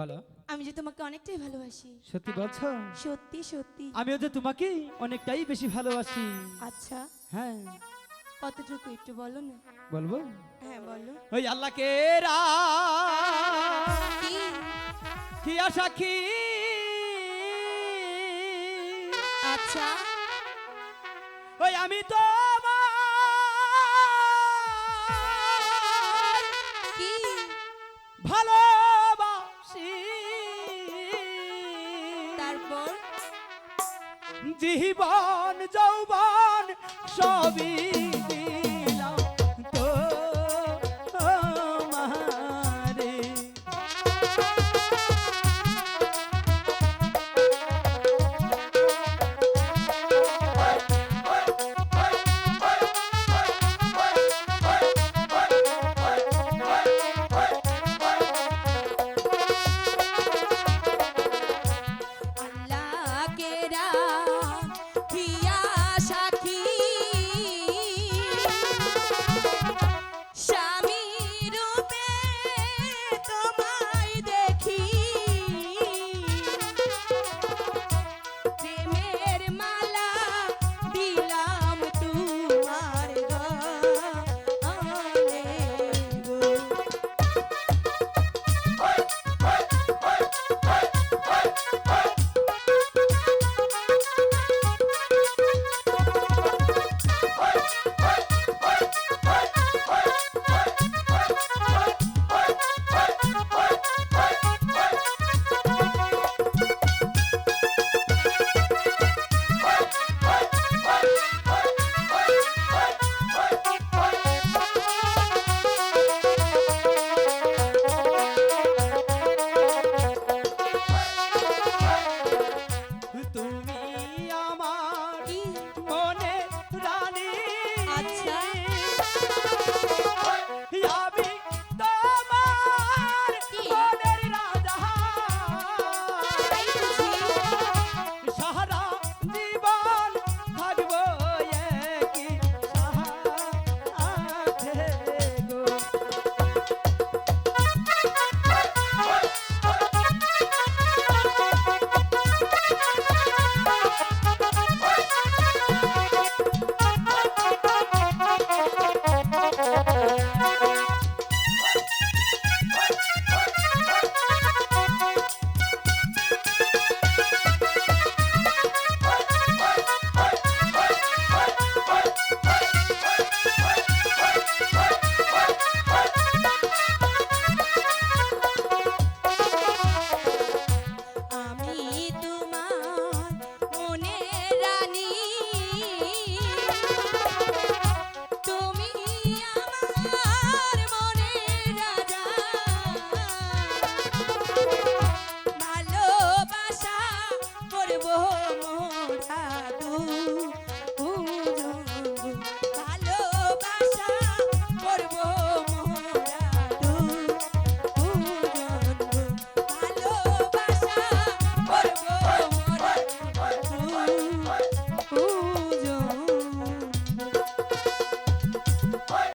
বলো আমি যে তোমাকে অনেকটাই ভালোবাসি। সত্যি বলছো? সত্যি সত্যি। আমিও যে তোমাকে অনেকটাই বেশি ভালোবাসি। আচ্ছা। হ্যাঁ। কতটুকু একটু বলো না? বলব? হ্যাঁ বলো। ওই আল্লাহকে রা কি কি আশা কি? আচ্ছা। ওই আমি তো কি? জীবন যৌবন সবই